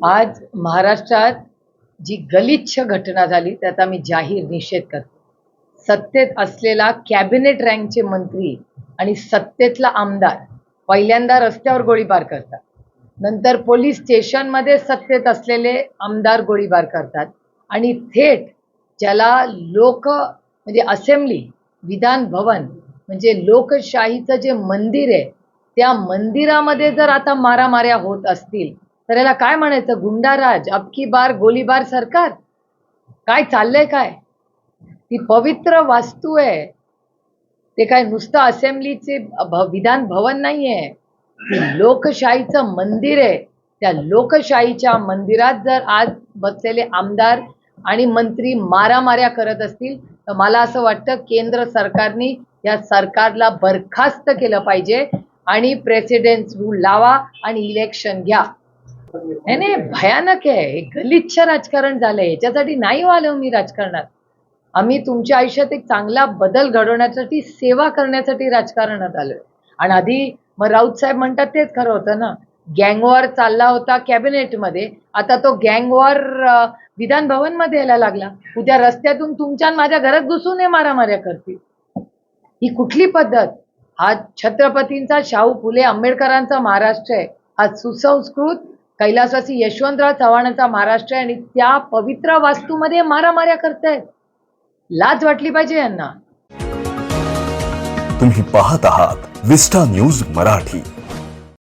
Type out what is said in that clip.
आज महाराष्ट्रात जी गलिच्छ घटना झाली त्याचा मी जाहीर निषेध करतो. सत्तेत असलेला कॅबिनेट रँकचे मंत्री आणि सत्तेतला आमदार पहिल्यांदा रस्त्यावर गोळीबार करतात. नंतर पोलीस स्टेशनमध्ये सत्तेत असलेले आमदार गोळीबार करतात. आणि थेट ज्याला लोक म्हणजे असेंब्ली विधान भवन म्हणजे लोकशाहीचं जे मंदिर आहे त्या मंदिरामध्ये जर आता मारामाऱ्या होत असतील तर याला काय म्हणायचं? गुंडाराज अबकी बार गोलीबार सरकार? काय चाललंय काय? ती पवित्र वास्तू आहे. ते काय नुसतं असेंब्लीचे विधान भवन नाहीये. लोकशाहीचं मंदिर आहे. त्या लोकशाहीच्या मंदिरात जर आज बसलेले आमदार आणि मंत्री मारामाऱ्या करत असतील तर मला असं वाटतं केंद्र सरकारने या सरकारला बरखास्त केलं पाहिजे आणि प्रेसिडेंट रूल लावा आणि इलेक्शन घ्या. नाही नाही भयानक आहे. हे गलिच्छ राजकारण झालंय. याच्यासाठी नाही आलो मी राजकारणात. आम्ही तुमच्या आयुष्यात एक चांगला बदल घडवण्यासाठी सेवा करण्यासाठी राजकारणात आलोय. आणि आधी मग राऊत साहेब म्हणतात तेच खरं होतं ना गँगवॉर चालला होता कॅबिनेटमध्ये. आता तो गँगवॉर विधान भवनमध्ये यायला लागला. उद्या रस्त्यातून तुमच्या माझ्या घरात घुसून हे मारामाऱ्या करतील. ही कुठली पद्धत? हा छत्रपतींचा शाहू फुले आंबेडकरांचा महाराष्ट्र आहे. हा सुसंस्कृत कैलासवासी यशवंतराव चव्हाणांचा महाराष्ट्र आहे आणि त्या पवित्र वास्तूमध्ये मारामाऱ्या करतायत. लाज वाटली पाहिजे यांना. तुम्ही पाहत आहात विस्टा न्यूज मराठी.